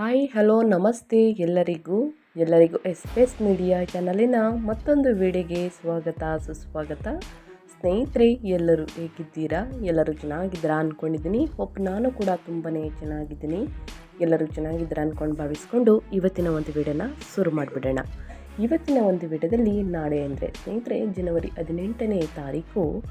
Hi, hello, ನಮಸ್ತೆ ಎಲ್ಲರಿಗೂ. ಎಲ್ಲರಿಗೂ ಎಸ್ಪೆಸ್ ಮೀಡಿಯಾ ಚಾನಲಿನ ಮತ್ತೊಂದು ವಿಡಿಯೋಗೆ ಸ್ವಾಗತ, ಸುಸ್ವಾಗತ. ಸ್ನೇಹಿತರೆ, ಎಲ್ಲರೂ ಹೇಗಿದ್ದೀರಾ? ಎಲ್ಲರೂ ಚೆನ್ನಾಗಿದ್ದೀರಾ ಅಂದ್ಕೊಂಡಿದ್ದೀನಿ ಒಪ್ ನಾನು ಕೂಡ ತುಂಬಾ ಚೆನ್ನಾಗಿದ್ದೀನಿ. ಎಲ್ಲರೂ ಚೆನ್ನಾಗಿದ್ದೀರಾ ಅಂದ್ಕೊಂಡು ಭಾವಿಸ್ಕೊಂಡು ಇವತ್ತಿನ ಒಂದು ವಿಡಿಯೋನ ಶುರು ಮಾಡಿಬಿಡೋಣ. ಇವತ್ತಿನ ಒಂದು ವಿಡಿಯೋದಲ್ಲಿ ನಾಳೆ ಅಂದರೆ ಸ್ನೇಹಿತರೆ, ಜನವರಿ ಹದಿನೆಂಟನೇ ತಾರೀಕು.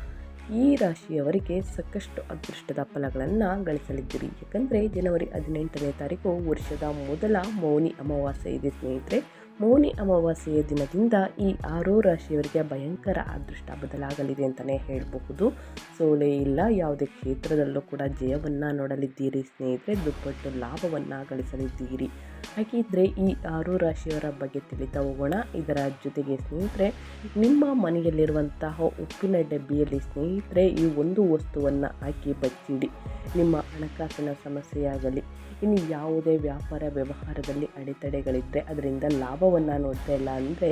ಈ ರಾಶಿಯವರಿಗೆ ಸಾಕಷ್ಟು ಅದೃಷ್ಟದ ಫಲಗಳನ್ನು ಗಳಿಸಲಿದ್ದೀರಿ. ಯಾಕಂದರೆ ಜನವರಿ ಹದಿನೆಂಟನೇ ತಾರೀಕು ವರ್ಷದ ಮೊದಲ ಮೌನಿ ಅಮಾವಾಸ್ಯೆ ಇದೆ ಸ್ನೇಹಿತರೆ. ಮೌನಿ ಅಮಾವಾಸ್ಯೆಯ ದಿನದಿಂದ ಈ ಆರೋ ರಾಶಿಯವರಿಗೆ ಭಯಂಕರ ಅದೃಷ್ಟ ಬದಲಾಗಲಿದೆ ಅಂತಲೇ ಹೇಳಬಹುದು. ಸೋಲೆ ಇಲ್ಲ, ಯಾವುದೇ ಕ್ಷೇತ್ರದಲ್ಲೂ ಕೂಡ ಜಯವನ್ನು ನೋಡಲಿದ್ದೀರಿ ಸ್ನೇಹಿತರೆ. ದುಪ್ಪಟ್ಟು ಲಾಭವನ್ನು ಗಳಿಸಲಿದ್ದೀರಿ. ಹಾಗಿದ್ರೆ ಈ ಆರು ರಾಶಿಯವರ ಬಗ್ಗೆ ತಿಳಿತಾ ಹೋಗೋಣ. ಇದರ ಜೊತೆಗೆ ಸ್ನೇಹಿತರೆ, ನಿಮ್ಮ ಮನೆಯಲ್ಲಿರುವಂತಹ ಉಪ್ಪಿನ ಡಬ್ಬಿಯಲ್ಲಿ ಸ್ನೇಹಿತರೆ, ಈ ಒಂದು ವಸ್ತುವನ್ನು ಹಾಕಿ ಬಚ್ಚಿಡಿ. ನಿಮ್ಮ ಹಣಕಾಸಿನ ಸಮಸ್ಯೆಯಾಗಲಿ, ಇನ್ನು ಯಾವುದೇ ವ್ಯಾಪಾರ ವ್ಯವಹಾರದಲ್ಲಿ ಅಡೆತಡೆಗಳಿದ್ದರೆ ಅದರಿಂದ ಲಾಭವನ್ನು ನೋಡ್ತಾ ಇಲ್ಲ ಅಂದರೆ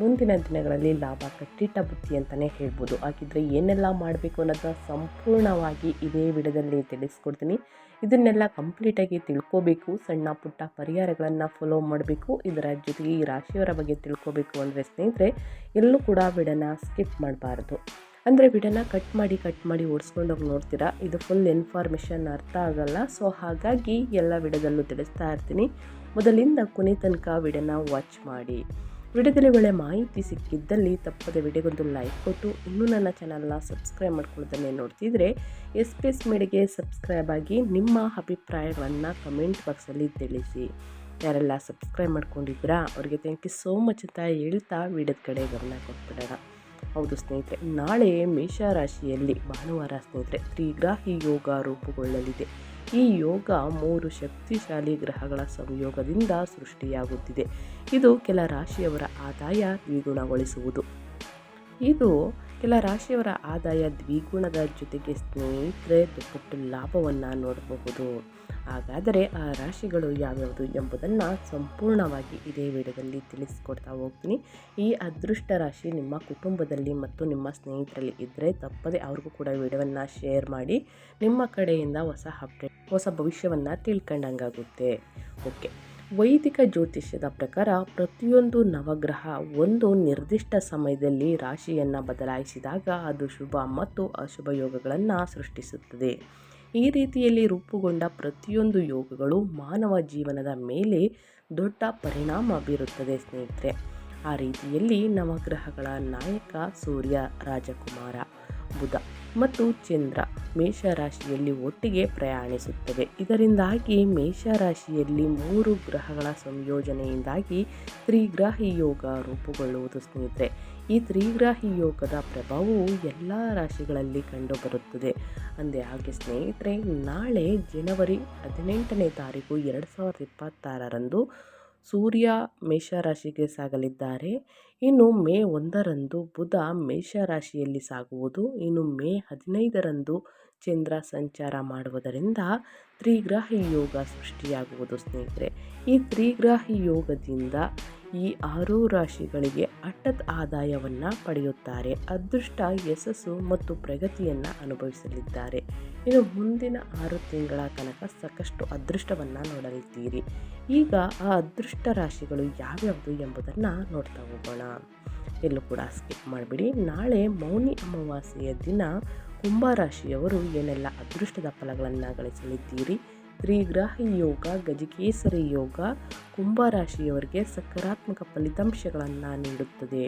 ಮುಂದಿನ ದಿನಗಳಲ್ಲಿ ಲಾಭ ಕಟ್ಟಿಟ್ಟ ಬುತ್ತಿ ಅಂತಲೇ ಹೇಳ್ಬೋದು. ಹಾಗಿದ್ರೆ ಏನೆಲ್ಲ ಮಾಡಬೇಕು ಅನ್ನೋದನ್ನ ಸಂಪೂರ್ಣವಾಗಿ ಇದೇ ವಿಡದಲ್ಲಿ ತಿಳಿಸ್ಕೊಡ್ತೀನಿ. ಇದನ್ನೆಲ್ಲ ಕಂಪ್ಲೀಟಾಗಿ ತಿಳ್ಕೋಬೇಕು, ಸಣ್ಣ ಪುಟ್ಟ ಪರಿಹಾರಗಳನ್ನು ಫಾಲೋ ಮಾಡಬೇಕು, ಇದರ ಜೊತೆಗೆ ಈ ರಾಶಿಯವರ ಬಗ್ಗೆ ತಿಳ್ಕೋಬೇಕು ಅಂದರೆ ಸ್ನೇಹಿತರೆ, ಎಲ್ಲೂ ಕೂಡ ಬಿಡನ ಸ್ಕಿಪ್ ಮಾಡಬಾರ್ದು. ಅಂದರೆ ಬಿಡನ ಕಟ್ ಮಾಡಿ ಕಟ್ ಮಾಡಿ ಓಡಿಸ್ಕೊಂಡೋಗಿ ನೋಡ್ತೀರಾ? ಇದು ಫುಲ್ ಇನ್ಫಾರ್ಮೇಷನ್ ಅರ್ಥ ಆಗಲ್ಲ. ಸೊ ಹಾಗಾಗಿ ಎಲ್ಲ ವಿಡದಲ್ಲೂ ತಿಳಿಸ್ತಾ ಇರ್ತೀನಿ. ಮೊದಲಿಂದ ಕೊನೆ ತನಕ ವಿಡನ ವಾಚ್ ಮಾಡಿ. ವಿಡಿಯೋದಲ್ಲಿ ಒಳ್ಳೆ ಮಾಹಿತಿ ಸಿಕ್ಕಿದ್ದಲ್ಲಿ ತಪ್ಪದೆ ವಿಡಿಯೋಗೊಂದು ಲೈಕ್ ಕೊಟ್ಟು ಇನ್ನೂ ನನ್ನ ಚಾನಲ್ನ ಸಬ್ಸ್ಕ್ರೈಬ್ ಮಾಡ್ಕೊಳ್ಳೋದನ್ನೇ ನೋಡ್ತಿದ್ರೆ ಎಸ್ ಪಿ ಎಸ್ ಮೀಡಿಯಾಗೆ ಸಬ್ಸ್ಕ್ರೈಬ್ ಆಗಿ ನಿಮ್ಮ ಅಭಿಪ್ರಾಯಗಳನ್ನು ಕಮೆಂಟ್ ಬಾಕ್ಸಲ್ಲಿ ತಿಳಿಸಿ. ಯಾರೆಲ್ಲ ಸಬ್ಸ್ಕ್ರೈಬ್ ಮಾಡ್ಕೊಂಡಿದ್ದೀರಾ, ಅವರಿಗೆ ಥ್ಯಾಂಕ್ ಯು ಸೋ ಮಚ್ ಅಂತ ಹೇಳ್ತಾ ವಿಡಿಯೋದ ಕಡೆ ಗಮನ ಕೊಟ್ಬಿಡೋಣ. ಹೌದು ಸ್ನೇಹಿತರೆ, ನಾಳೆ ಮೇಷರಾಶಿಯಲ್ಲಿ ಭಾನುವಾರ ಸ್ನೇಹಿತರೆ ತ್ರಿಗ್ರಾಹಿ ಯೋಗ ರೂಪುಗೊಳ್ಳಲಿದೆ. ಈ ಯೋಗ ಮೂರು ಶಕ್ತಿಶಾಲಿ ಗ್ರಹಗಳ ಸಂಯೋಗದಿಂದ ಸೃಷ್ಟಿಯಾಗುತ್ತಿದೆ. ಇದು ಕೆಲ ರಾಶಿಯವರ ಆದಾಯ ದ್ವಿಗುಣಗೊಳಿಸುವುದು. ಇದು ಕೆಲ ರಾಶಿಯವರ ಆದಾಯ ದ್ವಿಗುಣದ ಜೊತೆಗೆ ಸ್ನೇಹಿತರೆ ದುಪ್ಪಟ್ಟು ಲಾಭವನ್ನು ನೋಡಬಹುದು. ಹಾಗಾದರೆ ಆ ರಾಶಿಗಳು ಯಾವ್ಯಾವುದು ಎಂಬುದನ್ನು ಸಂಪೂರ್ಣವಾಗಿ ಇದೇ ವಿಡಿಯೋದಲ್ಲಿ ತಿಳಿಸ್ಕೊಡ್ತಾ ಹೋಗ್ತೀನಿ. ಈ ಅದೃಷ್ಟ ರಾಶಿ ನಿಮ್ಮ ಕುಟುಂಬದಲ್ಲಿ ಮತ್ತು ನಿಮ್ಮ ಸ್ನೇಹಿತರಲ್ಲಿ ಇದ್ದರೆ ತಪ್ಪದೆ ಅವ್ರಿಗೂ ಕೂಡ ವಿಡಿಯೋವನ್ನು ಶೇರ್ ಮಾಡಿ, ನಿಮ್ಮ ಕಡೆಯಿಂದ ಹೊಸ ಅಪ್ಡೇಟ್, ಹೊಸ ಭವಿಷ್ಯವನ್ನು ತಿಳ್ಕೊಂಡಂಗಾಗುತ್ತೆ. ಓಕೆ. ವೈದಿಕ ಜ್ಯೋತಿಷ್ಯದ ಪ್ರಕಾರ ಪ್ರತಿಯೊಂದು ನವಗ್ರಹ ಒಂದು ನಿರ್ದಿಷ್ಟ ಸಮಯದಲ್ಲಿ ರಾಶಿಯನ್ನು ಬದಲಾಯಿಸಿದಾಗ ಅದು ಶುಭ ಮತ್ತು ಅಶುಭ ಯೋಗಗಳನ್ನು ಸೃಷ್ಟಿಸುತ್ತದೆ. ಈ ರೀತಿಯಲ್ಲಿ ರೂಪುಗೊಂಡ ಪ್ರತಿಯೊಂದು ಯೋಗಗಳು ಮಾನವ ಜೀವನದ ಮೇಲೆ ದೊಡ್ಡ ಪರಿಣಾಮ ಬೀರುತ್ತದೆ ಸ್ನೇಹಿತರೆ. ಆ ರೀತಿಯಲ್ಲಿ ನವಗ್ರಹಗಳ ನಾಯಕ ಸೂರ್ಯ ರಾಜಕುಮಾರ. ಬುಧ ಮತ್ತು ಚಂದ್ರ ಮೇಷರಾಶಿಯಲ್ಲಿ ಒಟ್ಟಿಗೆ ಪ್ರಯಾಣಿಸುತ್ತದೆ ಇದರಿಂದಾಗಿ ಮೇಷರಾಶಿಯಲ್ಲಿ ಮೂರು ಗ್ರಹಗಳ ಸಂಯೋಜನೆಯಿಂದಾಗಿ ತ್ರಿಗ್ರಾಹಿ ಯೋಗ ರೂಪುಗೊಳ್ಳುವುದು ಸ್ನೇಹಿತರೆ. ಈ ತ್ರಿಗ್ರಾಹಿ ಯೋಗದ ಪ್ರಭಾವವು ಎಲ್ಲ ರಾಶಿಗಳಲ್ಲಿ ಕಂಡುಬರುತ್ತದೆ. ಅಂದೇ ಹಾಗೆ ಸ್ನೇಹಿತರೆ, ನಾಳೆ ಜನವರಿ ಹದಿನೆಂಟನೇ ತಾರೀಕು ಎರಡು ಸಾವಿರದ ಇಪ್ಪತ್ತಾರರಂದು ಸೂರ್ಯ ಮೇಷರಾಶಿಗೆ ಸಾಗಲಿದ್ದಾರೆ. ಇನ್ನು ಮೇ ಒಂದರಂದು ಬುಧ ಮೇಷರಾಶಿಯಲ್ಲಿ ಸಾಗುವುದು. ಇನ್ನು ಮೇ ಹದಿನೈದರಂದು ಚಂದ್ರ ಸಂಚಾರ ಮಾಡುವುದರಿಂದ ತ್ರಿಗ್ರಾಹಿ ಯೋಗ ಸೃಷ್ಟಿಯಾಗುವುದು ಸ್ನೇಹಿತರೆ. ಈ ತ್ರಿಗ್ರಾಹಿ ಯೋಗದಿಂದ ಈ ಆರು ರಾಶಿಗಳಿಗೆ ಹಠಾತ್ ಆದಾಯವನ್ನು ಪಡೆಯುತ್ತಾರೆ. ಅದೃಷ್ಟ, ಯಶಸ್ಸು ಮತ್ತು ಪ್ರಗತಿಯನ್ನು ಅನುಭವಿಸಲಿದ್ದಾರೆ. ಇನ್ನು ಮುಂದಿನ ಆರು ತಿಂಗಳ ತನಕ ಸಾಕಷ್ಟು ಅದೃಷ್ಟವನ್ನು ನೋಡಲಿದ್ದೀರಿ. ಈಗ ಆ ಅದೃಷ್ಟ ರಾಶಿಗಳು ಯಾವ್ಯಾವುದು ಎಂಬುದನ್ನು ನೋಡ್ತಾ ಹೋಗೋಣ. ಎಲ್ಲೂ ಕೂಡ ಸ್ಕಿಪ್ ಮಾಡಿಬಿಡಿ. ನಾಳೆ ಮೌನಿ ಅಮಾವಾಸ್ಯೆಯ ದಿನ ಕುಂಭ ರಾಶಿಯವರು ಏನೆಲ್ಲ ಅದೃಷ್ಟದ ಫಲಗಳನ್ನು ಗಳಿಸಲಿದ್ದೀರಿ? ತ್ರಿಗ್ರಾಹಿ ಯೋಗ, ಗಜಕೇಸರಿ ಯೋಗ, ಕುಂಭರಾಶಿಯವರಿಗೆ ಸಕಾರಾತ್ಮಕ ಫಲಿತಾಂಶಗಳನ್ನು ನೀಡುತ್ತದೆ.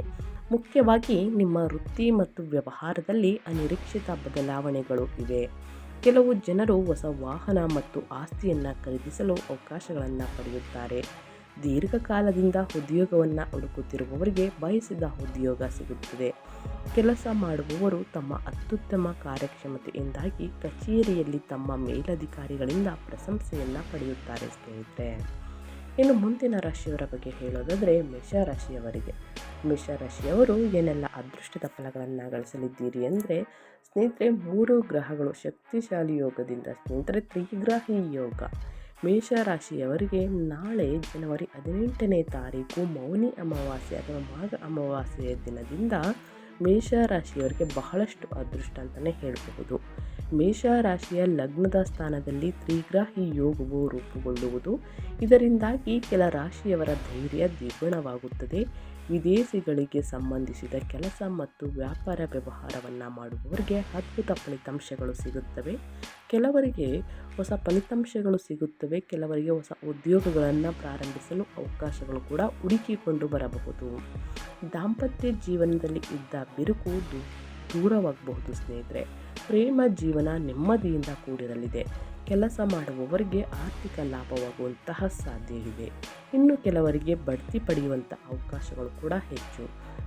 ಮುಖ್ಯವಾಗಿ ನಿಮ್ಮ ವೃತ್ತಿ ಮತ್ತು ವ್ಯವಹಾರದಲ್ಲಿ ಅನಿರೀಕ್ಷಿತ ಬದಲಾವಣೆಗಳು ಇವೆ. ಕೆಲವು ಜನರು ಹೊಸ ವಾಹನ ಮತ್ತು ಆಸ್ತಿಯನ್ನು ಖರೀದಿಸಲು ಅವಕಾಶಗಳನ್ನು ಪಡೆಯುತ್ತಾರೆ. ದೀರ್ಘಕಾಲದಿಂದ ಉದ್ಯೋಗವನ್ನು ಹುಡುಕುತ್ತಿರುವವರಿಗೆ ಬಯಸಿದ ಉದ್ಯೋಗ ಸಿಗುತ್ತದೆ. ಕೆಲಸ ಮಾಡುವವರು ತಮ್ಮ ಅತ್ಯುತ್ತಮ ಕಾರ್ಯಕ್ಷಮತೆಯಿಂದಾಗಿ ಕಚೇರಿಯಲ್ಲಿ ತಮ್ಮ ಮೇಲಧಿಕಾರಿಗಳಿಂದ ಪ್ರಶಂಸೆಯನ್ನು ಪಡೆಯುತ್ತಾರೆ ಸ್ನೇಹಿತರೆ. ಇನ್ನು ಮುಂದಿನ ರಾಶಿಯವರ ಬಗ್ಗೆ ಹೇಳೋದಾದರೆ ಮೇಷರಾಶಿಯವರಿಗೆ ಮೇಷರಾಶಿಯವರು ಏನೆಲ್ಲ ಅದೃಷ್ಟದ ಫಲಗಳನ್ನು ಗಳಿಸಲಿದ್ದೀರಿ ಅಂದರೆ ಸ್ನೇಹಿತರೆ ಮೂರು ಗ್ರಹಗಳು ಶಕ್ತಿಶಾಲಿ ಯೋಗದಿಂದ ಸ್ನೇಹಿತರೆ ತ್ರಿಗ್ರಾಹಿ ಯೋಗ. ಮೇಷರಾಶಿಯವರಿಗೆ ನಾಳೆ ಜನವರಿ ಹದಿನೆಂಟನೇ ತಾರೀಕು ಮೌನಿ ಅಮಾವಾಸ್ಯೆ ಅಥವಾ ಮಾಘ ಅಮಾವಾಸ್ಯೆಯ ದಿನದಿಂದ ಮೇಷರಾಶಿಯವರಿಗೆ ಬಹಳಷ್ಟು ಅದೃಷ್ಟ ಅಂತಲೇ ಹೇಳಬಹುದು. ಮೇಷರಾಶಿಯ ಲಗ್ನದ ಸ್ಥಾನದಲ್ಲಿ ತ್ರಿಗ್ರಾಹಿ ಯೋಗವು ರೂಪುಗೊಳ್ಳುವುದು. ಇದರಿಂದಾಗಿ ಕೆಲ ರಾಶಿಯವರ ಧೈರ್ಯ ದ್ವಿಗುಣವಾಗುತ್ತದೆ. ವಿದೇಶಿಗಳಿಗೆ ಸಂಬಂಧಿಸಿದ ಕೆಲಸ ಮತ್ತು ವ್ಯಾಪಾರ ವ್ಯವಹಾರವನ್ನು ಮಾಡುವವರಿಗೆ ಅದ್ಭುತ ಫಲಿತಾಂಶಗಳು ಸಿಗುತ್ತವೆ. ಕೆಲವರಿಗೆ ಹೊಸ ಫಲಿತಾಂಶಗಳು ಸಿಗುತ್ತವೆ, ಕೆಲವರಿಗೆ ಹೊಸ ಉದ್ಯೋಗಗಳನ್ನು ಪ್ರಾರಂಭಿಸಲು ಅವಕಾಶಗಳು ಕೂಡ ಹುಡುಕಿಕೊಂಡು ಬರಬಹುದು. ದಾಂಪತ್ಯ ಜೀವನದಲ್ಲಿ ಇದ್ದ ಬಿರುಕು ದೂರವಾಗಬಹುದು ಸ್ನೇಹಿತರೆ. ಪ್ರೇಮ ಜೀವನ ನೆಮ್ಮದಿಯಿಂದ ಕೂಡಿರಲಿದೆ. ಕೆಲಸ ಮಾಡುವವರಿಗೆ ಆರ್ಥಿಕ ಲಾಭವಾಗುವಂತಹ ಸಾಧ್ಯ ಇದೆ ಇನ್ನು ಕೆಲವರಿಗೆ ಬಡ್ತಿ ಪಡೆಯುವಂಥ ಅವಕಾಶಗಳು ಕೂಡ ಹೆಚ್ಚು.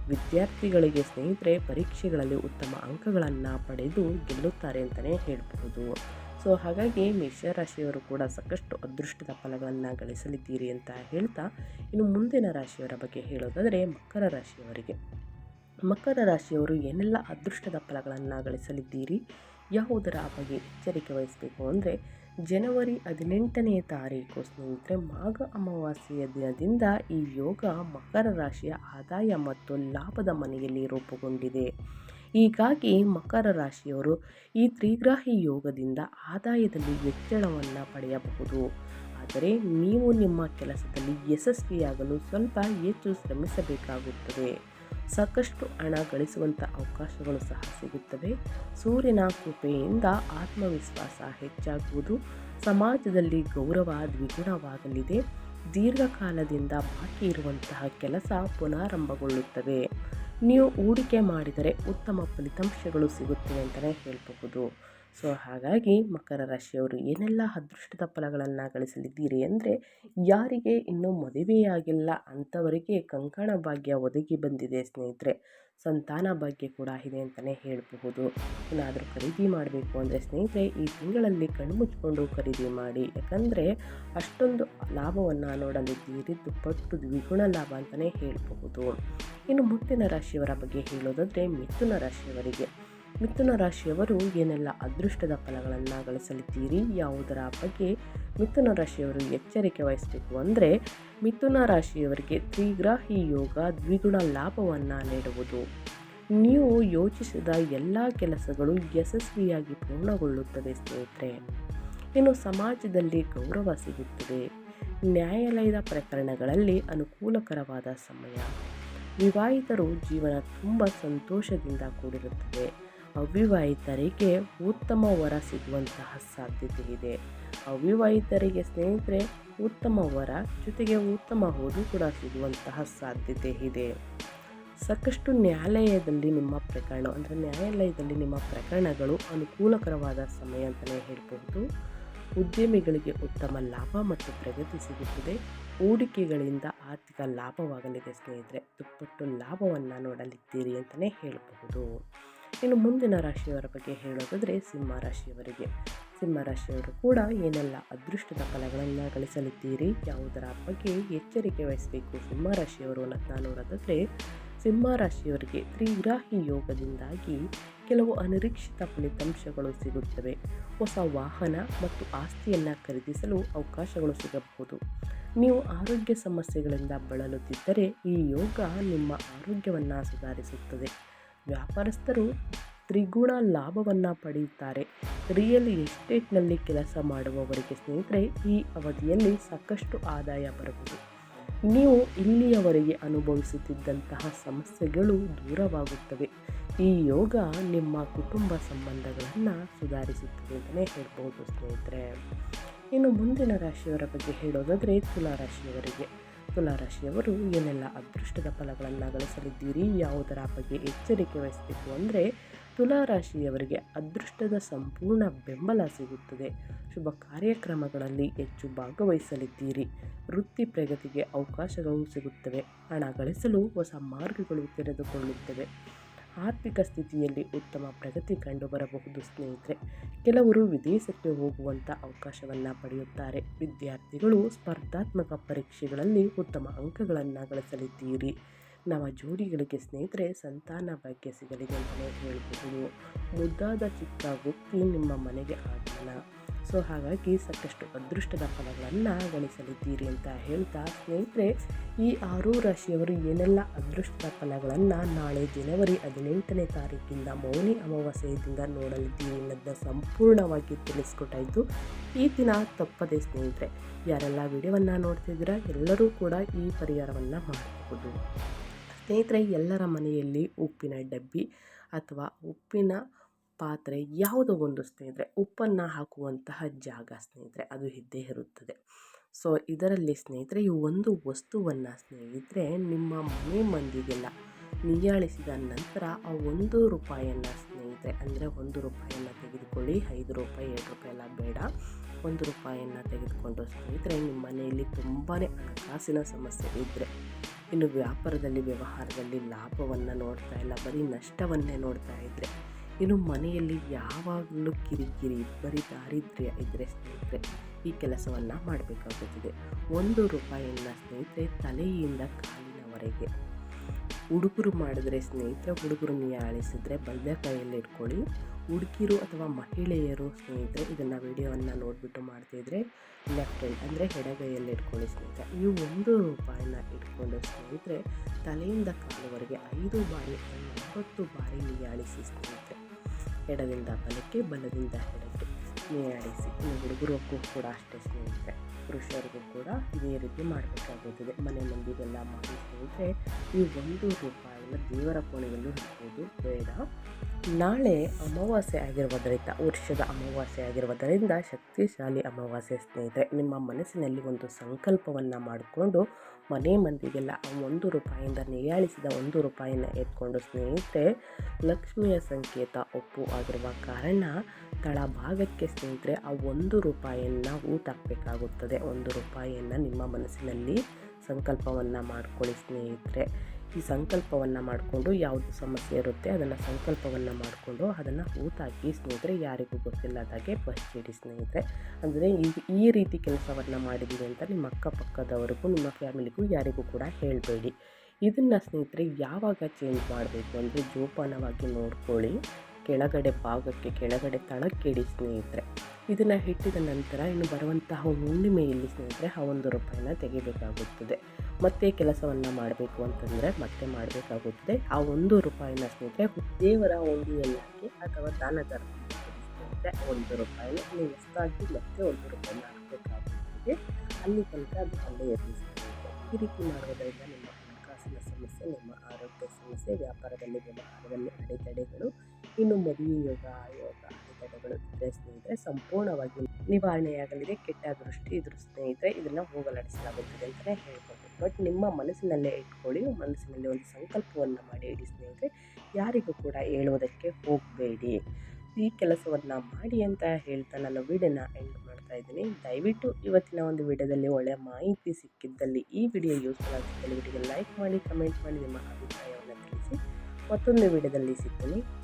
ವಿದ್ಯಾರ್ಥಿಗಳಿಗೆ ಸ್ನೇಹಿತರೆ, ಪರೀಕ್ಷೆಗಳಲ್ಲಿ ಉತ್ತಮ ಅಂಕಗಳನ್ನು ಪಡೆದು ಗೆಲ್ಲುತ್ತಾರೆ ಅಂತಲೇ ಹೇಳಬಹುದು. ಸೊ, ಹಾಗಾಗಿ ಮೇಷರಾಶಿಯವರು ಕೂಡ ಸಾಕಷ್ಟು ಅದೃಷ್ಟದ ಫಲಗಳನ್ನು ಗಳಿಸಲಿದ್ದೀರಿ ಅಂತ ಹೇಳ್ತಾ, ಇನ್ನು ಮುಂದಿನ ರಾಶಿಯವರ ಬಗ್ಗೆ ಹೇಳೋದಾದರೆ ಮಕರ ರಾಶಿಯವರಿಗೆ. ಮಕರ ರಾಶಿಯವರು ಏನೆಲ್ಲ ಅದೃಷ್ಟದ ಫಲಗಳನ್ನು ಗಳಿಸಲಿದ್ದೀರಿ? ಯಾವುದರ ಬಗ್ಗೆ ಎಚ್ಚರಿಕೆ ವಹಿಸಬೇಕು ಅಂದರೆ ಜನವರಿ ಹದಿನೆಂಟನೆಯ ತಾರೀಕು, ಸ್ನೇಹಿತರೆ, ಮಾಘ ಅಮಾವಾಸ್ಯೆಯ ದಿನದಿಂದ ಈ ಯೋಗ ಮಕರ ರಾಶಿಯ ಆದಾಯ ಮತ್ತು ಲಾಭದ ಮನೆಯಲ್ಲಿ ರೂಪುಗೊಂಡಿದೆ. ಹೀಗಾಗಿ ಮಕರ ರಾಶಿಯವರು ಈ ತ್ರಿಗ್ರಾಹಿ ಯೋಗದಿಂದ ಆದಾಯದಲ್ಲಿ ಹೆಚ್ಚಳವನ್ನು ಪಡೆಯಬಹುದು. ಆದರೆ ನೀವು ನಿಮ್ಮ ಕೆಲಸದಲ್ಲಿ ಯಶಸ್ವಿಯಾಗಲು ಸ್ವಲ್ಪ ಹೆಚ್ಚು ಶ್ರಮಿಸಬೇಕಾಗುತ್ತದೆ. ಸಾಕಷ್ಟು ಹಣ ಗಳಿಸುವಂಥ ಅವಕಾಶಗಳು ಸಹ ಸಿಗುತ್ತವೆ. ಸೂರ್ಯನ ಕೃಪೆಯಿಂದ ಆತ್ಮವಿಶ್ವಾಸ ಹೆಚ್ಚಾಗುವುದು. ಸಮಾಜದಲ್ಲಿ ಗೌರವ ದ್ವಿಗುಣವಾಗಲಿದೆ. ದೀರ್ಘಕಾಲದಿಂದ ಬಾಕಿ ಇರುವಂತಹ ಕೆಲಸ ಪುನರಾರಂಭಗೊಳ್ಳುತ್ತವೆ ನೀವು ಹೂಡಿಕೆ ಮಾಡಿದರೆ ಉತ್ತಮ ಫಲಿತಾಂಶಗಳು ಸಿಗುತ್ತವೆ ಅಂತಲೇ ಹೇಳಬಹುದು. ಸೊ ಹಾಗಾಗಿ ಮಕರ ರಾಶಿಯವರು ಏನೆಲ್ಲ ಅದೃಷ್ಟದ ಫಲಗಳನ್ನು ಗಳಿಸಲಿದ್ದೀರಿ ಅಂದರೆ ಯಾರಿಗೆ ಇನ್ನೂ ಮದುವೆಯಾಗಿಲ್ಲ ಅಂಥವರಿಗೆ ಕಂಕಣ ಭಾಗ್ಯ ಒದಗಿ ಬಂದಿದೆ ಸ್ನೇಹಿತರೆ. ಸಂತಾನ ಭಾಗ್ಯ ಕೂಡ ಇದೆ ಅಂತಲೇ ಹೇಳಬಹುದು. ಏನಾದರೂ ಖರೀದಿ ಮಾಡಬೇಕು ಅಂದರೆ ಸ್ನೇಹಿತರೆ, ಈ ತಿಂಗಳಲ್ಲಿ ಕಣ್ಣು ಮುಚ್ಚಿಕೊಂಡು ಖರೀದಿ ಮಾಡಿ. ಯಾಕಂದರೆ ಅಷ್ಟೊಂದು ಲಾಭವನ್ನು ನೋಡಲಿದ್ದೀರಿ ಪಟ್ಟು ದ್ವಿಗುಣ ಲಾಭ ಅಂತಲೇ ಹೇಳಬಹುದು. ಇನ್ನು ಮುತ್ತಿನ ರಾಶಿಯವರ ಬಗ್ಗೆ ಹೇಳೋದಾದರೆ ಮಿಥುನ ರಾಶಿಯವರಿಗೆ. ಮಿಥುನ ರಾಶಿಯವರು ಏನೆಲ್ಲ ಅದೃಷ್ಟದ ಫಲಗಳನ್ನು ಗಳಿಸಲಿದ್ದೀರಿ, ಯಾವುದರ ಬಗ್ಗೆ ಮಿಥುನ ರಾಶಿಯವರು ಎಚ್ಚರಿಕೆ ವಹಿಸಬೇಕು ಅಂದರೆ, ಮಿಥುನ ರಾಶಿಯವರಿಗೆ ತ್ರಿಗ್ರಾಹಿ ಯೋಗ ದ್ವಿಗುಣ ಲಾಭವನ್ನು ನೀಡುವುದು. ನೀವು ಯೋಚಿಸಿದ ಎಲ್ಲ ಕೆಲಸಗಳು ಯಶಸ್ವಿಯಾಗಿ ಪೂರ್ಣಗೊಳ್ಳುತ್ತವೆ ಸ್ನೇಹಿತರೆ. ಇನ್ನು ಸಮಾಜದಲ್ಲಿ ಗೌರವ ಸಿಗುತ್ತದೆ. ನ್ಯಾಯಾಲಯದ ಪ್ರಕರಣಗಳಲ್ಲಿ ಅನುಕೂಲಕರವಾದ ಸಮಯ. ವಿವಾಹಿತರು ಜೀವನ ತುಂಬ ಸಂತೋಷದಿಂದ ಕೂಡಿರುತ್ತದೆ ಅವಿವಾಹಿತರಿಗೆ ಉತ್ತಮ ವರ ಸಿಗುವಂತಹ ಸಾಧ್ಯತೆ ಇದೆ ಅವಿವಾಹಿತರಿಗೆ ಸ್ನೇಹಿತರೆ, ಉತ್ತಮ ವರ ಜೊತೆಗೆ ಉತ್ತಮ ಓದು ಕೂಡ ಸಿಗುವಂತಹ ಸಾಧ್ಯತೆ ಇದೆ ಸಾಕಷ್ಟು ನ್ಯಾಯಾಲಯದಲ್ಲಿ ನಿಮ್ಮ ಪ್ರಕರಣ, ಅಂದರೆ ನ್ಯಾಯಾಲಯದಲ್ಲಿ ನಿಮ್ಮ ಪ್ರಕರಣಗಳು ಅನುಕೂಲಕರವಾದ ಸಮಯ ಅಂತಲೇ ಹೇಳಬಹುದು. ಉದ್ಯಮಿಗಳಿಗೆ ಉತ್ತಮ ಲಾಭ ಮತ್ತು ಪ್ರಗತಿ ಸಿಗುತ್ತದೆ. ಹೂಡಿಕೆಗಳಿಂದ ಆರ್ಥಿಕ ಲಾಭವಾಗಲಿದೆ ಸ್ನೇಹಿತರೆ. ದುಪ್ಪಟ್ಟು ಲಾಭವನ್ನು ನೋಡಲಿದ್ದೀರಿ ಅಂತಲೇ ಹೇಳಬಹುದು. ಇನ್ನು ಮುಂದಿನ ರಾಶಿಯವರ ಬಗ್ಗೆ ಹೇಳೋದಾದರೆ ಸಿಂಹ ರಾಶಿಯವರಿಗೆ. ಸಿಂಹ ರಾಶಿಯವರು ಕೂಡ ಏನೆಲ್ಲ ಅದೃಷ್ಟದ ಫಲಗಳನ್ನು ಗಳಿಸಲಿದ್ದೀರಿ, ಯಾವುದರ ಬಗ್ಗೆ ಎಚ್ಚರಿಕೆ ವಹಿಸಬೇಕು ಸಿಂಹ ರಾಶಿಯವರು ಅಂತ ನೋಡೋದಾದರೆ, ಸಿಂಹ ರಾಶಿಯವರಿಗೆ ತ್ರಿಗ್ರಾಹಿ ಯೋಗದಿಂದಾಗಿ ಕೆಲವು ಅನಿರೀಕ್ಷಿತ ಫಲಿತಾಂಶಗಳು ಸಿಗುತ್ತವೆ. ಹೊಸ ವಾಹನ ಮತ್ತು ಆಸ್ತಿಯನ್ನು ಖರೀದಿಸಲು ಅವಕಾಶಗಳು ಸಿಗಬಹುದು. ನೀವು ಆರೋಗ್ಯ ಸಮಸ್ಯೆಗಳಿಂದ ಬಳಲುತ್ತಿದ್ದರೆ ಈ ಯೋಗ ನಿಮ್ಮ ಆರೋಗ್ಯವನ್ನು ಸುಧಾರಿಸುತ್ತದೆ. ವ್ಯಾಪಾರಸ್ಥರು ತ್ರಿಗುಣ ಲಾಭವನ್ನು ಪಡೆಯುತ್ತಾರೆ. ರಿಯಲ್ ಎಸ್ಟೇಟ್ನಲ್ಲಿ ಕೆಲಸ ಮಾಡುವವರಿಗೆ ಸ್ನೇಹಿತರೆ, ಈ ಅವಧಿಯಲ್ಲಿ ಸಾಕಷ್ಟು ಆದಾಯ ಬರಬಹುದು. ನೀವು ಇಲ್ಲಿಯವರೆಗೆ ಅನುಭವಿಸುತ್ತಿದ್ದಂತಹ ಸಮಸ್ಯೆಗಳು ದೂರವಾಗುತ್ತವೆ. ಈ ಯೋಗ ನಿಮ್ಮ ಕುಟುಂಬ ಸಂಬಂಧಗಳನ್ನು ಸುಧಾರಿಸುತ್ತದೆ ಅಂತಲೇ ಹೇಳ್ಬೋದು ಸ್ನೇಹಿತರೆ. ಇನ್ನು ಮುಂದಿನ ರಾಶಿಯವರ ಬಗ್ಗೆ ಹೇಳೋದಾದರೆ ತುಲಾ ರಾಶಿಯವರಿಗೆ ತುಲಾ ರಾಶಿಯವರು ಏನೆಲ್ಲ ಅದೃಷ್ಟದ ಫಲಗಳನ್ನು ಗಳಿಸಲಿದ್ದೀರಿ, ಯಾವುದರ ಬಗ್ಗೆ ಎಚ್ಚರಿಕೆ ವಹಿಸಬೇಕು ಅಂದರೆ ತುಲಾ ರಾಶಿಯವರಿಗೆ ಅದೃಷ್ಟದ ಸಂಪೂರ್ಣ ಬೆಂಬಲ ಸಿಗುತ್ತದೆ. ಶುಭ ಕಾರ್ಯಕ್ರಮಗಳಲ್ಲಿ ಹೆಚ್ಚು ಭಾಗವಹಿಸಲಿದ್ದೀರಿ. ವೃತ್ತಿ ಪ್ರಗತಿಗೆ ಅವಕಾಶಗಳು ಸಿಗುತ್ತವೆ. ಹಣ ಗಳಿಸಲು ಹೊಸ ಮಾರ್ಗಗಳು ತೆರೆದುಕೊಳ್ಳುತ್ತವೆ. ಆರ್ಥಿಕ ಸ್ಥಿತಿಯಲ್ಲಿ ಉತ್ತಮ ಪ್ರಗತಿ ಕಂಡುಬರಬಹುದು, ಸ್ನೇಹಿತರೆ. ಕೆಲವರು ವಿದೇಶಕ್ಕೆ ಹೋಗುವಂಥ ಅವಕಾಶವನ್ನು ಪಡೆಯುತ್ತಾರೆ. ವಿದ್ಯಾರ್ಥಿಗಳು ಸ್ಪರ್ಧಾತ್ಮಕ ಪರೀಕ್ಷೆಗಳಲ್ಲಿ ಉತ್ತಮ ಅಂಕಗಳನ್ನು ಗಳಿಸಲಿದ್ದೀರಿ. ನವ ಜೋಡಿಗಳಿಗೆ ಸ್ನೇಹಿತರೆ, ಸಂತಾನ ಭಾಗ್ಯ ಸಿಗಲಿದೆ ಅಂತಲೇ ಹೇಳಬಹುದು ಮುದ್ದಾದ ಚಿಕ್ಕ ವ್ಯಕ್ತಿ ನಿಮ್ಮ ಮನೆಗೆ ಆಗಮನ ಸೊ ಹಾಗಾಗಿ ಸಾಕಷ್ಟು ಅದೃಷ್ಟದ ಫಲಗಳನ್ನು ಗಳಿಸಲಿದ್ದೀರಿ ಅಂತ ಹೇಳ್ತಾ ಸ್ನೇಹಿತರೆ, ಈ ಆರು ರಾಶಿಯವರು ಏನೆಲ್ಲ ಅದೃಷ್ಟದ ಫಲಗಳನ್ನು ನಾಳೆ ಜನವರಿ ಹದಿನೆಂಟನೇ ತಾರೀಕಿಂದ ಮೌನಿ ಅಮಾವಾಸ್ಯೆಯಿಂದ ನೋಡಲಿದ್ದೀರಿ ಅನ್ನೋದನ್ನ ಸಂಪೂರ್ಣವಾಗಿ ತಿಳಿಸ್ಕೊಟ್ಟಾಯಿತು. ಈ ದಿನ ತಪ್ಪದೆ ಸ್ನೇಹಿತರೆ, ಯಾರೆಲ್ಲ ವಿಡಿಯೋವನ್ನು ನೋಡ್ತಿದ್ದೀರಾ, ಎಲ್ಲರೂ ಕೂಡ ಈ ಪರಿಹಾರವನ್ನು ಮಾಡಬಹುದು ಸ್ನೇಹಿತರೆ, ಎಲ್ಲರ ಮನೆಯಲ್ಲಿ ಉಪ್ಪಿನ ಡಬ್ಬಿ ಅಥವಾ ಉಪ್ಪಿನ ಪಾತ್ರೆ, ಯಾವುದೋ ಒಂದು ಸ್ನೇಹಿತರೆ, ಉಪ್ಪನ್ನು ಹಾಕುವಂತಹ ಜಾಗ ಸ್ನೇಹಿತರೆ, ಅದು ಇದ್ದೇ ಇರುತ್ತದೆ. ಸೊ ಇದರಲ್ಲಿ ಸ್ನೇಹಿತರೆ, ಈ ಒಂದು ವಸ್ತುವನ್ನು ಸ್ನೇಹಿತರೆ, ನಿಮ್ಮ ಮನೆ ಮಂದಿಗೆಲ್ಲ ನಿಯಾಳಿಸಿದ ನಂತರ ಆ ಒಂದು ರೂಪಾಯಿಯನ್ನು ಸ್ನೇಹಿತರೆ, ಅಂದರೆ ಒಂದು ರೂಪಾಯಿಯನ್ನು ತೆಗೆದುಕೊಳ್ಳಿ, ಐದು ರೂಪಾಯಿ ಎರಡು ರೂಪಾಯಿ ಎಲ್ಲ ಬೇಡ. ಒಂದು ರೂಪಾಯಿಯನ್ನು ತೆಗೆದುಕೊಂಡು ಸ್ನೇಹಿತರೆ, ನಿಮ್ಮ ಮನೆಯಲ್ಲಿ ತುಂಬಾ ಹಣಕಾಸಿನ ಸಮಸ್ಯೆ ಇದ್ದರೆ ಇನ್ನು ವ್ಯಾಪಾರದಲ್ಲಿ, ವ್ಯವಹಾರದಲ್ಲಿ ಲಾಭವನ್ನು ನೋಡ್ತಾ ಇಲ್ಲ, ಬರೀ ನಷ್ಟವನ್ನೇ ನೋಡ್ತಾ ಇದ್ದರೆ ಇನ್ನು ಮನೆಯಲ್ಲಿ ಯಾವಾಗಲೂ ಕಿರಿಕಿರಿ ಇಬ್ಬರಿ ದಾರಿದ್ರ್ಯ ಇದ್ದರೆ ಸ್ನೇಹಿತರೆ, ಈ ಕೆಲಸವನ್ನು ಮಾಡಬೇಕಾಗುತ್ತದೆ. ಒಂದು ರೂಪಾಯಿಯನ್ನು ಸ್ನೇಹಿತರೆ ತಲೆಯಿಂದ ಕಾಲಿನವರೆಗೆ. ಹುಡುಗರು ಮಾಡಿದ್ರೆ ಸ್ನೇಹಿತರೆ, ಹುಡುಗರು ನಿಯಾಳಿಸಿದ್ರೆ ಬಲ್ದೆ ಕೈಯಲ್ಲಿ ಇಟ್ಕೊಳ್ಳಿ. ಹುಡುಗಿರು ಅಥವಾ ಮಹಿಳೆಯರು ಸ್ನೇಹಿತರೆ, ಇದನ್ನು ವಿಡಿಯೋವನ್ನು ನೋಡಿಬಿಟ್ಟು ಮಾಡ್ತಿದ್ರೆ ಲೆಫ್ಟ್ ಹ್ಯಾಂಡ್ ಅಂದರೆ ಎಡಗೈಯಲ್ಲಿ ಇಟ್ಕೊಳ್ಳಿ ಸ್ನೇಹಿತರೆ. ಈ ಒಂದು ರೂಪಾಯಿನ ಇಟ್ಕೊಂಡು ಸ್ನೇಹಿತರೆ, ತಲೆಯಿಂದ ಕಾಲುವರೆಗೆ ಐದು ಬಾರಿ ಒಂಬತ್ತು ಬಾರಿ ನಿಯಾಳಿಸಿ ಸ್ನೇಹಿತರೆ. ಎಡದಿಂದ ಬಲಕ್ಕೆ, ಬಲದಿಂದ ಎಡಕ್ಕೆ. ಇನ್ನು ಹುಡುಗರಿಗೂ ಕೂಡ ಅಷ್ಟೇ ಸ್ನೇಹಿತರೆ. ಪುರುಷರಿಗೂ ಕೂಡ ಇದೇ ರೀತಿ ಮಾಡಬೇಕಾಗುತ್ತದೆ. ಮನೆ ಮಂದಿಗೆಲ್ಲ ಮಾಡಿ ಸ್ನೇಹಿತರೆ, ಈ ಒಂದು ರೂಪಾಯಿನ ದೇವರ ಕೋಣೆಯಲ್ಲೂ ಇರ್ಬೋದು ಬೇಡ. ನಾಳೆ ಅಮಾವಾಸ್ಯೆ ಆಗಿರುವುದರಿಂದ, ವರ್ಷದ ಅಮಾವಾಸ್ಯೆ ಆಗಿರುವುದರಿಂದ ಶಕ್ತಿಶಾಲಿ ಅಮಾವಾಸ್ಯೆ ಸ್ನೇಹಿತರೆ. ನಿಮ್ಮ ಮನಸ್ಸಿನಲ್ಲಿ ಒಂದು ಸಂಕಲ್ಪವನ್ನು ಮಾಡಿಕೊಂಡು ಮನೆ ಮಂದಿಗೆಲ್ಲ ಆ ಒಂದು ರೂಪಾಯಿಯಿಂದ ನಿಯಾಳಿಸಿದ ಒಂದು ರೂಪಾಯಿನ ಎತ್ಕೊಂಡು ಸ್ನೇಹಿತರೆ, ಲಕ್ಷ್ಮಿಯ ಸಂಕೇತ ಒಪ್ಪು ಆಗಿರುವ ಕಾರಣ ತಳಭಾಗಕ್ಕೆ ಸ್ನೇಹಿತರೆ, ಆ ಒಂದು ರೂಪಾಯಿಯನ್ನು ಊತಾಕಬೇಕಾಗುತ್ತದೆ ಒಂದು ರೂಪಾಯಿಯನ್ನು ನಿಮ್ಮ ಮನಸ್ಸಿನಲ್ಲಿ ಸಂಕಲ್ಪವನ್ನು ಮಾಡಿಕೊಳ್ಳಿ ಸ್ನೇಹಿತರೆ. ಈ ಸಂಕಲ್ಪವನ್ನು ಮಾಡಿಕೊಂಡು ಯಾವುದು ಸಮಸ್ಯೆ ಇರುತ್ತೆ ಅದನ್ನು ಸಂಕಲ್ಪವನ್ನು ಮಾಡಿಕೊಂಡು ಅದನ್ನು ಊತಾಕಿ ಸ್ನೇಹಿತರೆ, ಯಾರಿಗೂ ಗೊತ್ತಿಲ್ಲದಾಗೆ ಬಚ್ಚಿಡಿ ಸ್ನೇಹಿತರೆ. ಅಂದರೆ ಈ ಈ ರೀತಿ ಕೆಲಸವನ್ನು ಮಾಡಿದ್ದೀವಿ ಅಂತ ನಿಮ್ಮ ಅಕ್ಕಪಕ್ಕದವರಿಗೂ, ನಿಮ್ಮ ಫ್ಯಾಮಿಲಿಗೂ ಯಾರಿಗೂ ಕೂಡ ಹೇಳಬೇಡಿ. ಇದನ್ನು ಸ್ನೇಹಿತರೆ, ಯಾವಾಗ ಚೇಂಜ್ ಮಾಡಬೇಕು ಅಂದರೆ ಜೋಪಾನವಾಗಿ ನೋಡ್ಕೊಳ್ಳಿ. ಕೆಳಗಡೆ ಭಾಗಕ್ಕೆ, ಕೆಳಗಡೆ ತಳಕ್ಕಿಡಿ ಸ್ನೇಹಿತರೆ. ಇದನ್ನು ಇಟ್ಟಿದ ನಂತರ ಇನ್ನು ಬರುವಂತಹ ಹುಣ್ಣಿಮೆಯಲ್ಲಿ ಸ್ನೇಹಿತರೆ, ಆ ಒಂದು ರೂಪಾಯಿನ ತೆಗಿಬೇಕಾಗುತ್ತದೆ. ಮತ್ತೆ ಕೆಲಸವನ್ನು ಮಾಡಬೇಕು ಅಂತಂದರೆ ಮತ್ತೆ ಮಾಡಬೇಕಾಗುತ್ತದೆ. ಆ ಒಂದು ರೂಪಾಯಿನ ಸ್ನೇಹಿತರೆ, ದೇವರ ಒಂದಿಯಲ್ಲಾಕಿ ಅಥವಾ ದಾನ ಸ್ನೇಹಿತರೆ ಒಂದು ರೂಪಾಯಿನ ನೀವು ಹೊಸದಾಗಿ ಮತ್ತೆ ಒಂದು ರೂಪಾಯಿನ ಹಾಕಬೇಕಾಗುತ್ತದೆ. ಅಲ್ಲಿ ತನಕ ಅದು ಅಲ್ಲೇ ಈ ರೀತಿ ಮಾಡೋದರಿಂದ ನಿಮ್ಮ ಹಣಕಾಸಿನ ಸಮಸ್ಯೆ, ನಿಮ್ಮ ಆರೋಗ್ಯ ಸಮಸ್ಯೆ, ವ್ಯಾಪಾರದಲ್ಲಿ, ವ್ಯವಹಾರದಲ್ಲಿ ಅಡೆತಡೆಗಳು ಇನ್ನು ಮದುವೆ ಯೋಗ ಯೋಗ ಇದ್ದರೆ ಸ್ನೇಹಿತರೆ ಸಂಪೂರ್ಣವಾಗಿ ನಿವಾರಣೆಯಾಗಲಿದೆ ಕೆಟ್ಟ ದೃಷ್ಟಿ ಇದ್ರ ಸ್ನೇಹಿತರೆ ಇದನ್ನ ಹೋಗಲಾಡಿಸಲಾಗುತ್ತದೆ ಅಂತಲೇ ಹೇಳ್ಬೋದು. ಬಟ್ ನಿಮ್ಮ ಮನಸ್ಸಿನಲ್ಲೇ ಇಟ್ಕೊಳ್ಳಿ ಮನಸ್ಸಿನಲ್ಲಿ ಒಂದು ಸಂಕಲ್ಪವನ್ನು ಮಾಡಿ ಇಡಿ ಸ್ನೇಹಿತರೆ. ಯಾರಿಗೂ ಕೂಡ ಹೇಳುವುದಕ್ಕೆ ಹೋಗಬೇಡಿ. ಈ ಕೆಲಸವನ್ನು ಮಾಡಿ ಅಂತ ಹೇಳ್ತಾ ನಾನು ವಿಡಿಯೋನ ಎಂಡ್ ಮಾಡ್ತಾ ಇದ್ದೀನಿ. ದಯವಿಟ್ಟು ಇವತ್ತಿನ ಒಂದು ವಿಡಿಯೋದಲ್ಲಿ ಒಳ್ಳೆಯ ಮಾಹಿತಿ ಸಿಕ್ಕಿದ್ದಲ್ಲಿ ಈ ವಿಡಿಯೋ ಯೂಸ್ಫುಲ್ ಆಗಿದ್ದಲ್ಲಿ ವಿಡಿಯೋಗೆ ಲೈಕ್ ಮಾಡಿ ಕಮೆಂಟ್ ಮಾಡಿ ನಿಮ್ಮ ಅಭಿಪ್ರಾಯವನ್ನು ತಿಳಿಸಿ. ಮತ್ತೊಂದು ವಿಡಿಯೋದಲ್ಲಿ ಸಿಗ್ತೀನಿ.